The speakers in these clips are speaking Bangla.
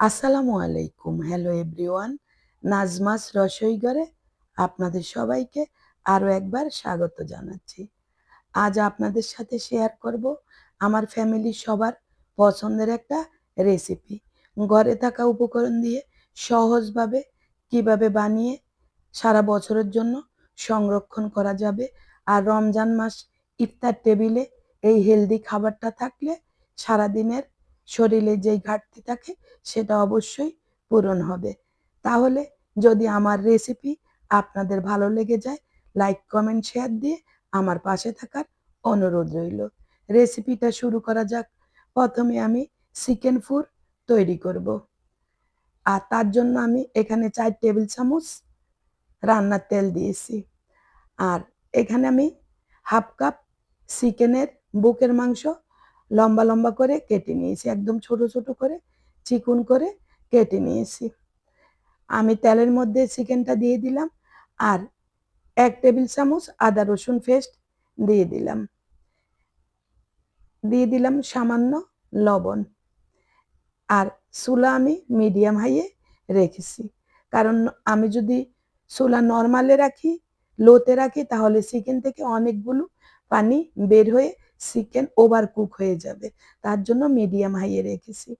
আসসালামু আলাইকুম, হ্যালো এভরিওয়ান। নাজমাস রসইঘরে আপনাদের সবাইকে আরও একবার স্বাগত জানাচ্ছি। আজ আপনাদের সাথে শেয়ার করব আমার ফ্যামিলির সবার পছন্দের একটা রেসিপি। ঘরে থাকা উপকরণ দিয়ে সহজভাবে কীভাবে বানিয়ে সারা বছরের জন্য সংরক্ষণ করা যাবে আর রমজান মাস ইফতার টেবিলে এই হেলদি খাবারটা থাকলে সারাদিনের শরীরে যেই ঘাটতি থাকে সেটা অবশ্যই পূরণ হবে। তাহলে যদি আমার রেসিপি আপনাদের ভালো লেগে যায় লাইক কমেন্ট শেয়ার দিয়ে আমার পাশে থাকার অনুরোধ রইল। রেসিপিটা শুরু করা যাক। প্রথমে আমি চিকেন ফুর তৈরি করব। আর তার জন্য আমি এখানে চার টেবিল চামচ রান্নার তেল দিয়েছি। আর এখানে আমি হাফ কাপ চিকেনের বুকের মাংস লম্বা লম্বা করে কেটে নিয়েছি, একদম ছোট ছোট করে, চিকুন করে কেটে নিয়েছি। আমি তেলের মধ্যে চিকেনটা দিয়ে দিলাম আর এক টেবিল চামচ আদা রসুন পেস্ট দিয়ে দিলাম। দিয়ে দিলাম সামান্য লবণ। আর চুলা আমি মিডিয়াম হাইয়ে রেখেছি। কারণ আমি যদি চুলা নর্মালে রাখি, লোতে রাখি, তাহলে চিকেন থেকে অনেকগুলো পানি বের হয়ে চিকেন ওভার কুক হয়ে যাবে। তার জন্য মিডিয়াম হাইয়ে রেখেছি।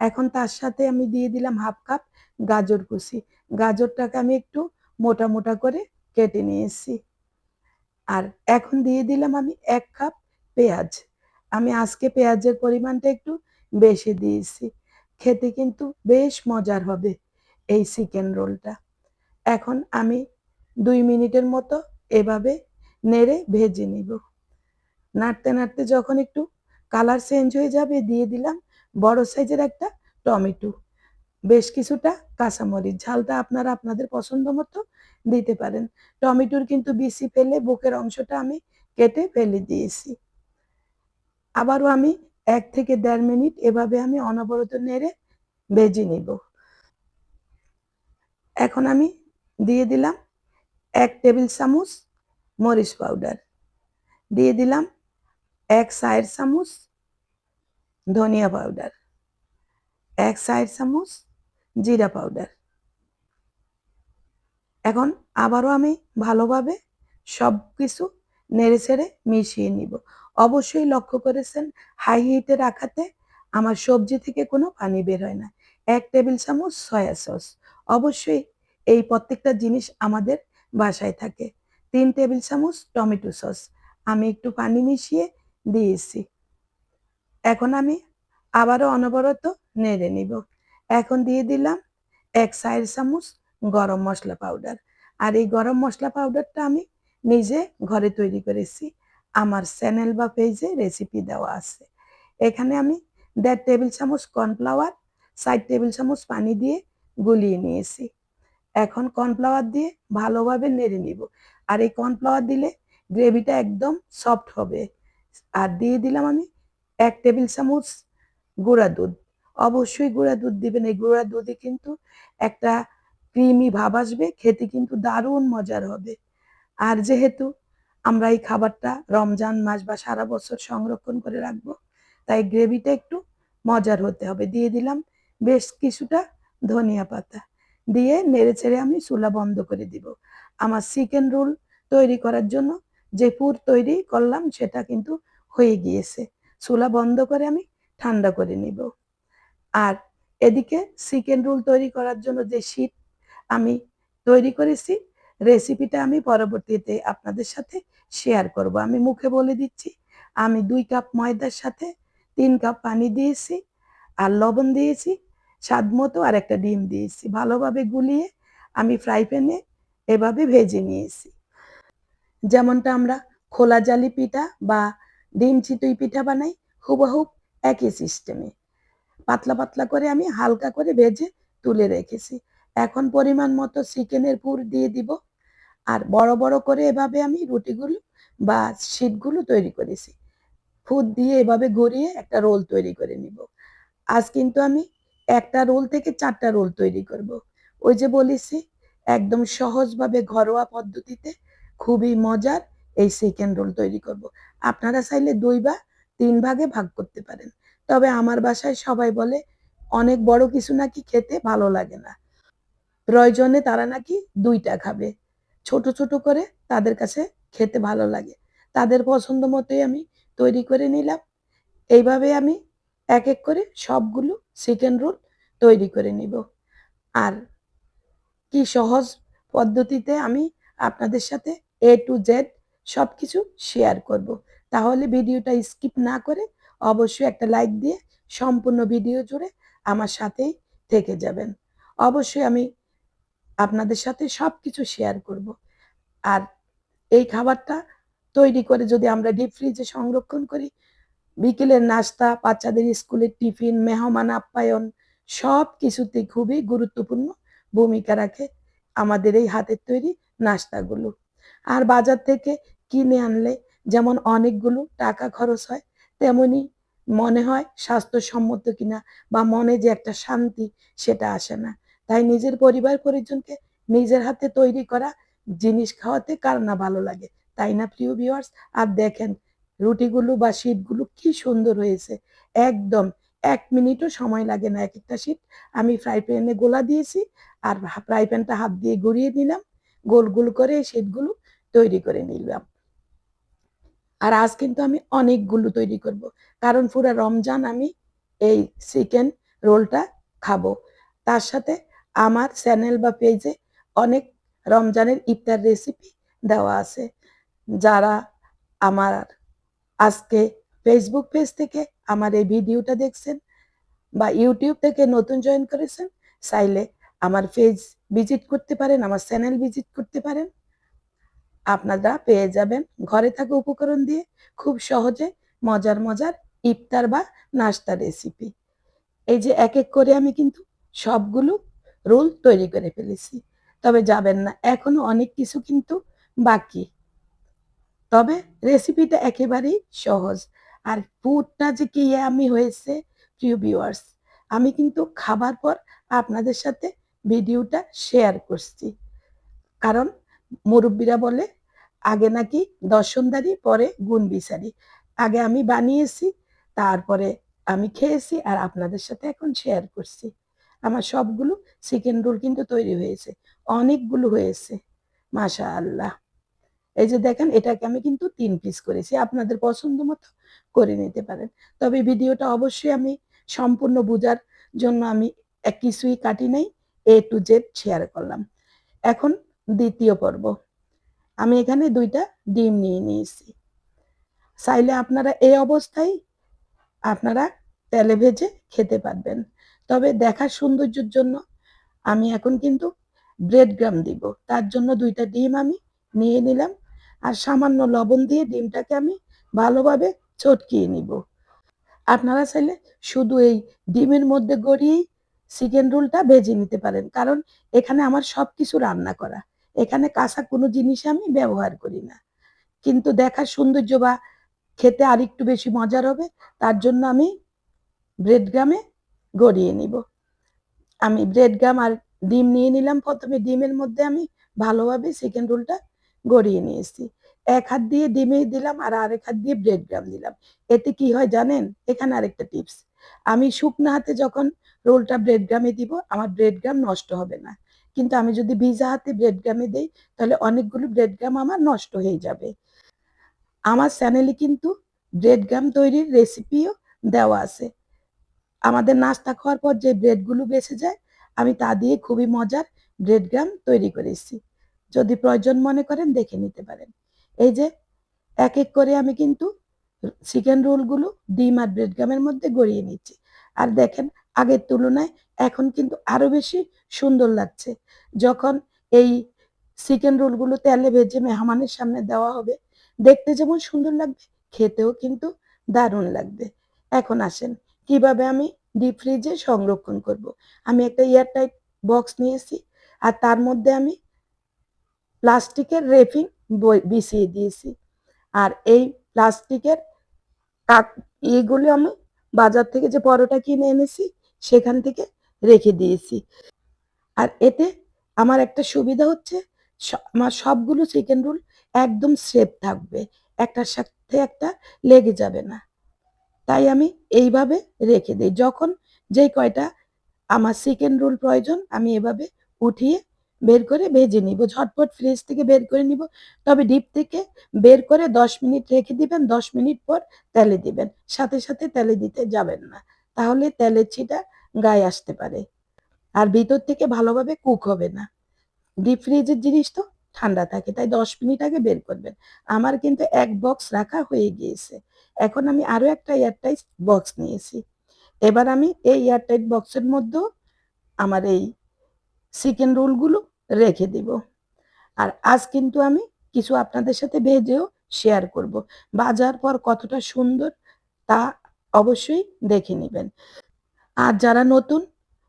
এখন তার সাথে আমি দিয়ে দিলাম হাফ কাপ গাজর কুচি। গাজরটাকে আমি একটু মোটা মোটা করে কেটে নিয়েছি। আর এখন দিয়ে দিলাম আমি এক কাপ পেঁয়াজ। আমি আজকে পেঁয়াজের পরিমাণটা একটু বেশি দিয়েছি। খেতে কিন্তু বেশ মজার হবে এই চিকেন রোলটা। এখন আমি দুই মিনিটের মতো এভাবে নেড়ে ভেজে নিব। নাড়তে নাড়তে যখন একটু কালার চেঞ্জ হয়ে যাবে, দিয়ে দিলাম বড় সাইজের একটা টমেটো। বেশ কিছুটা কাঁচামরিচ। ঝালটা আপনারা আপনাদের পছন্দ মতো দিতে পারেন। টমেটোর কিন্তু বিসি ফেলে বুকের অংশটা আমি কেটে ফেলে দিয়েছি। আবারও আমি এক থেকে দেড় মিনিট এভাবে আমি অনবরত নেড়ে ভেজে নিব। এখন আমি দিয়ে দিলাম এক টেবিল চামচ মরিচ পাউডার। দিয়ে দিলাম এক সাইড চামচ ধনিয়া পাউডার এক সাইড চামচ জিরা পাউডার এখন আবারও আমি ভালোভাবে সব কিছু নেড়ে ছেড়ে মিশিয়ে নিব। অবশ্যই লক্ষ্য করেছেন হাই হিটে রাখাতে আমার সবজি থেকে কোনো পানি বের হয় না। এক টেবিল চামচ সয়া সস অবশ্যই এই প্রত্যেকটা জিনিস আমাদের বাসায় থাকে। তিন টেবিল চামচ টমেটো সস আমি একটু পানি মিশিয়ে দিয়েছি। এখন আমি আবারও অনবরত নেড়ে নিব। এখন দিয়ে দিলাম এক সাইড চামচ গরম মশলা পাউডার আর এই গরম মশলা পাউডারটা আমি নিজে ঘরে তৈরি করেছি। আমার চ্যানেল বা পেজে রেসিপি দেওয়া আছে। এখানে আমি দেড় টেবিল চামচ কর্নফ্লাওয়ার সাইড টেবিল চামচ পানি দিয়ে গুলিয়ে নিয়েছি। এখন কর্নফ্লাওয়ার দিয়ে ভালোভাবে নেড়ে নিব। আর এই কর্নফ্লাওয়ার দিলে গ্রেভিটা একদম সফট হবে। আর দিয়ে দিলাম আমি এক টেবিল চামচ গুঁড়া দুধ। অবশ্যই গুঁড়া দুধ দিবেন। এই গুঁড়া দুধে কিন্তু একটা ক্রিমি ভাব আসবে, খেতে কিন্তু দারুণ মজার হবে। আর যেহেতু আমরা এই খাবারটা রমজান মাস বা সারা বছর সংরক্ষণ করে রাখব, তাই গ্রেভিটা একটু মজার হতে হবে। দিয়ে দিলাম বেশ কিছুটা ধনিয়া পাতা। দিয়ে নেড়ে ছেড়ে আমি চুলা বন্ধ করে দিব। আমার চিকেন রোল তৈরি করার জন্য যে পুর তৈরি করলাম, সেটা কিন্তু হয়ে গিয়েছে। চুলা বন্ধ করে আমি ঠান্ডা করে নিব। আর এদিকে চিকেন রোল তৈরি করার জন্য যে শীত আমি তৈরি করেছি রেসিপিটা আমি পরবর্তীতে আপনাদের সাথে শেয়ার করব। আমি মুখে বলে দিচ্ছি, আমি দুই কাপ ময়দার সাথে তিন কাপ পানি দিয়েছি, আর লবণ দিয়েছি, স্বাদ মতো আর একটা ডিম দিয়েছি। ভালোভাবে গুলিয়ে আমি ফ্রাই প্যানে এভাবে ভেজে নিয়েছি। যেমনটা আমরা খোলা জালি পিঠা বা ডিম চিতুই পিঠা বানাই হুবহুব একই সিস্টেমে পাতলা পাতলা করে আমি হালকা করে ভেজে তুলে রেখেছি। এখন পরিমাণ মতো চিকেনের পুর দিয়ে দিব। আর বড় বড় করে এভাবে আমি রুটিগুলো বা শীটগুলো তৈরি করেছি। ফুট দিয়ে এভাবে ঘুরিয়ে একটা রোল তৈরি করে নিব। আজ কিন্তু আমি একটা রোল থেকে চারটা রোল তৈরি করব। ওই যে বলেছি, একদম সহজভাবে ঘরোয়া পদ্ধতিতে খুবই মজার এই চিকেন রোল তৈরি করব। আপনারা চাইলে দুই বা তিন ভাগে ভাগ করতে পারেন। তবে আমার বাসায় সবাই বলে, অনেক বড় কিছু নাকি খেতে ভালো লাগে না। প্রয়োজনে তারা নাকি দুইটা খাবে। ছোট ছোট করে তাদের কাছে খেতে ভালো লাগে। তাদের পছন্দ মতোই আমি তৈরি করে নিলাম। এইভাবে আমি এক এক করে সবগুলো চিকেন রোল তৈরি করে নিব। আর কি সহজ পদ্ধতিতে আমি আপনাদের সাথে এ টু জেড সব কিছু শেয়ার করব। তাহলে ভিডিওটা স্কিপ না করে অবশ্যই একটা লাইক দিয়ে সম্পূর্ণ ভিডিও জুড়ে আমার সাথেই থেকে যাবেন। অবশ্যই আমি আপনাদের সাথে সব কিছু শেয়ার করব। আর এই খাবারটা তৈরি করে যদি আমরা ডিপ ফ্রিজে সংরক্ষণ করি বিকেলের নাস্তা, বাচ্চাদের স্কুলের টিফিন, মেহমান আপ্যায়ন সব কিছুতে খুবই গুরুত্বপূর্ণ ভূমিকা রাখে আমাদের এই হাতের তৈরি নাস্তাগুলো। আর বাজার থেকে কিনে আনলে যেমন অনেকগুলো টাকা খরচ হয়, তেমনি মনে হয় স্বাস্থ্যসম্মত কিনা বা মনে যে একটা শান্তি সেটা আসে না। তাই নিজের পরিবার পরিজনকে নিজের হাতে তৈরি করা জিনিস খাওয়াতে কার না ভালো লাগে? তাই না প্রিয় ভিউয়ার্স আর দেখেন রুটিগুলো বা শীটগুলো কি সুন্দর হয়েছে। একদম এক মিনিটও সময় লাগে না এক একটা শীট আমি ফ্রাই প্যানে গোলা দিয়েছি আর ফ্রাই প্যানটা হাত দিয়ে গড়িয়ে নিলাম। গোল গোল করে এই শীটগুলো তৈরি করে নিলাম। আর আজ কিন্তু আমি অনেকগুলো তৈরি করব। কারণ পুরো রমজান আমি এই চিকেন রোলটা খাব। তার সাথে আমার চ্যানেল বা পেজে অনেক রমজানের ইফতার রেসিপি দেওয়া আছে। যারা আমার আজকে ফেসবুক পেজ থেকে আমার এই ভিডিওটা দেখছেন বা ইউটিউব থেকে নতুন জয়েন করেছেন, চাইলে আমার পেজ ভিজিট করতে পারেন, আমার চ্যানেল ভিজিট করতে পারেন। আপনারা পেয়ে যাবেন ঘরে থাকা উপকরণ দিয়ে খুব সহজে মজার মজার ইফতার বা নাস্তা রেসিপি এই যে এক এক করে আমি কিন্তু সবগুলো রোল তৈরি করে ফেলেছি, তবে যাবেন না, এখনও অনেক কিছু কিন্তু বাকি। তবে রেসিপিটা একেবারেই সহজ। আর ফুডটা যে কি আমি হয়েছে, প্রিয় ভিউয়ার্স আমি কিন্তু খাবার পর আপনাদের সাথে ভিডিওটা শেয়ার করছি। কারণ মুরব্বীরা বলে আগে নাকি দর্শনদারি পরে গুণ বিচারি আগে আমি বানিয়েছি, তারপরে আমি খেয়েছি আর আপনাদের সাথে এখন শেয়ার করছি। আমার সবগুলো চিকেন রোল কিন্তু তৈরি হয়েছে, অনেকগুলো হয়েছে মাশা আল্লাহ এই যে দেখেন, এটাকে আমি কিন্তু তিন পিস করেছি, আপনাদের পছন্দ মতো করে নিতে পারেন। তবে ভিডিওটা অবশ্যই আমি সম্পূর্ণ বোঝার জন্য আমি এক কিছুই কাটি নাই এ টু জেড শেয়ার করলাম। এখন দ্বিতীয় পর্ব। আমি এখানে দুইটা ডিম নিয়ে নিয়েছি। চাইলে আপনারা এই অবস্থায় আপনারা তেলে ভেজে খেতে পারবেন। তবে দেখার সৌন্দর্যের জন্য আমি এখন কিন্তু ব্রেড গ্রাম দিব। তার জন্য দুইটা ডিম আমি নিয়ে নিলাম আর সামান্য লবণ দিয়ে ডিমটাকে আমি ভালোভাবে চটকিয়ে নিব। আপনারা চাইলে শুধু এই ডিমের মধ্যে গড়িয়েই চিকেন রোলটা ভেজে নিতে পারেন। কারণ এখানে আমার সব কিছু রান্না করা। এখানে কাঁচা কোনো জিনিস আমি ব্যবহার করি না। কিন্তু দেখার সৌন্দর্য বা খেতে আরেকটু বেশি মজার হবে, তার জন্য আমি ব্রেড গ্রামে গড়িয়ে নিব। আমি ব্রেড গ্রাম আর ডিম নিয়ে নিলাম, প্রথমে ডিমের মধ্যে আমি ভালোভাবে চিকেন রোলটা গড়িয়ে নিয়েছি। এক হাত দিয়ে ডিমে দিলাম আর আরেক হাত দিয়ে ব্রেড গ্রাম দিলাম। এতে কি হয় জানেন? এখানে আরেকটা টিপস আমি শুকনো হাতে যখন রোলটা ব্রেড গ্রামে দিব, আমার ব্রেড গ্রাম নষ্ট হবে না। কিন্তু আমি যদি ভিজা হাতে ব্রেড গ্রামে দেই, তাহলে অনেকগুলো ব্রেড গ্রাম আমার নষ্ট হয়ে যাবে। আমার চ্যানেলে কিন্তু ব্রেড গ্রাম তৈরির রেসিপিও দেওয়া আছে। আমাদের নাস্তা খাওয়ার পর যে ব্রেডগুলো বেঁচে যায়, আমি তা দিয়ে খুবই মজার ব্রেড গ্রাম তৈরি করেছি। যদি প্রয়োজন মনে করেন, দেখে নিতে পারেন। এই যে এক এক করে আমি কিন্তু চিকেন রোলগুলো ডিম আর ব্রেড গ্রামের মধ্যে গড়িয়ে নিচ্ছি। আর দেখেন আগের তুলনায় এখন কিন্তু আরও বেশি সুন্দর লাগছে। যখন এই চিকেন রোলগুলো তেলে ভেজে মেহমানের সামনে দেওয়া হবে, দেখতে যেমন সুন্দর লাগবে, খেতেও কিন্তু দারুণ লাগবে। এখন আসেন, কীভাবে আমি ডিপ ফ্রিজে সংরক্ষণ করব। আমি একটা এয়ারটাইট বক্স নিয়েছি, আর তার মধ্যে আমি প্লাস্টিকের রেফিং বিছিয়ে দিয়েছি। আর এই প্লাস্টিকের কাক এগুলো আমি বাজার থেকে যে পরোটা কিনে এনেছি সেখান থেকে রেখে দিয়েছি। আর এতে আমার একটা সুবিধা হচ্ছে আমার সবগুলো চিকেন রোল একদম সেফ থাকবে। একটার সাথে একটা লেগে যাবে না। তাই আমি এইভাবে রেখে দিই। যখন যেই কয়টা আমার চিকেন রোল প্রয়োজন, আমি এভাবে উঠিয়ে বের করে ভেজে নিব। ঝটপট ফ্রিজ থেকে বের করে নিব। তবে ডিপ থেকে বের করে দশ মিনিট রেখে দিবেন। দশ মিনিট পর তেলে দিবেন। সাথে সাথে তেলে দিতে যাবেন না। তাহলে তেলের ছিটা গায়ে আসতে পারে। আর ভিতর থেকে ভালোভাবে কুক হবে না। ডিপ ফ্রিজের জিনিস তো ঠান্ডা থাকে, তাই দশ মিনিট আগে বের করবেন। আমার কিন্তু এক বক্স রাখা হয়ে গিয়েছে। এখন আমি আরও একটা এয়ারটাইট বক্স নিয়েছি। এবার আমি এই এয়ারটাইট বক্সের মধ্যেও আমার এই চিকেন রোলগুলো রেখে দিব। আর আজ কিন্তু আমি কিছু আপনাদের সাথে ভেজেও শেয়ার করব। বাজার পর কতটা সুন্দর তা অবশ্যই দেখে নেবেন। আর যারা নতুন,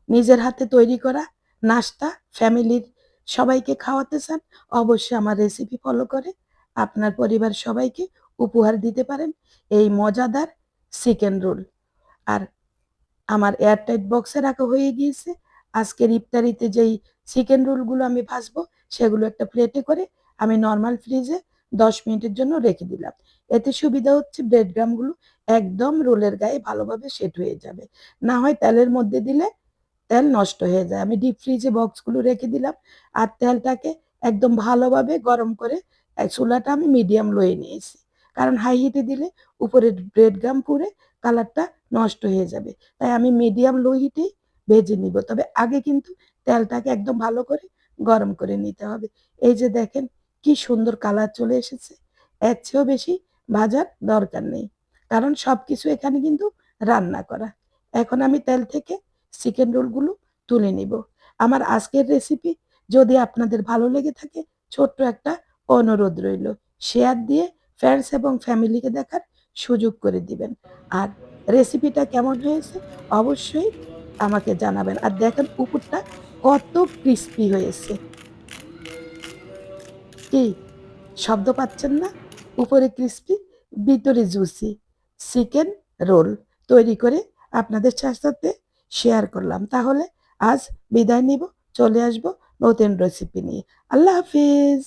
নিজের হাতে তৈরি করা নাস্তা, ফ্যামিলির সবাইকে খাওয়াতে চান, অবশ্যই আমার রেসিপি ফলো করে আপনার পরিবার সবাইকে উপহার দিতে পারেন এই মজাদার চিকেন রোল আর আমার এয়ারটাইট বক্সে রাখা হয়ে গিয়েছে। আজকের ইফতারিতে যেই চিকেন রোলগুলো আমি ভাজবো, সেগুলো একটা প্লেটে করে আমি নর্মাল ফ্রিজে দশ মিনিটের জন্য রেখে দিলাম। এতে সুবিধা হচ্ছে ব্রেড গ্রামগুলো একদম রোলের গায়ে ভালোভাবে সেট হয়ে যাবে। না হয় তেলের মধ্যে দিলে তেল নষ্ট হয়ে যায়। আমি ডিপ ফ্রিজে বক্সগুলো রেখে দিলাম আর তেলটাকে একদম ভালোভাবে গরম করে চুলাটা আমি মিডিয়াম লোয়ে নিয়েছি। কারণ হাই হিটে দিলে উপরের ব্রেড গ্রাম পুড়ে কালারটা নষ্ট হয়ে যাবে। তাই আমি মিডিয়াম লো হিটেই ভেজে নিব। তবে আগে কিন্তু তেলটাকে একদম ভালো করে গরম করে নিতে হবে। এই যে দেখেন কি সুন্দর কালার চলে এসেছে। এর চেয়েও বেশি ভাজার দরকার নেই। কারণ সব কিছু এখানে কিন্তু রান্না করা। এখন আমি তেল থেকে চিকেন রোলগুলো তুলে নিব। আমার আজকের রেসিপি যদি আপনাদের ভালো লেগে থাকে, ছোট্ট একটা অনুরোধ রইল। শেয়ার দিয়ে ফ্রেন্ডস এবং ফ্যামিলিকে দেখার সুযোগ করে দিবেন। আর রেসিপিটা কেমন হয়েছে অবশ্যই আমাকে জানাবেন। আর দেখেন উপরটা কত ক্রিস্পি হয়েছে। কি শব্দ পাচ্ছেন না? উপরে ক্রিস্পি ভিতরে জুসি চিকেন রোল তৈরি করে আপনাদের সাথে শেয়ার করলাম। তাহলে আজ বিদায় নিব, চলে আসব নতুন রেসিপি নিয়ে। আল্লাহ হাফিজ!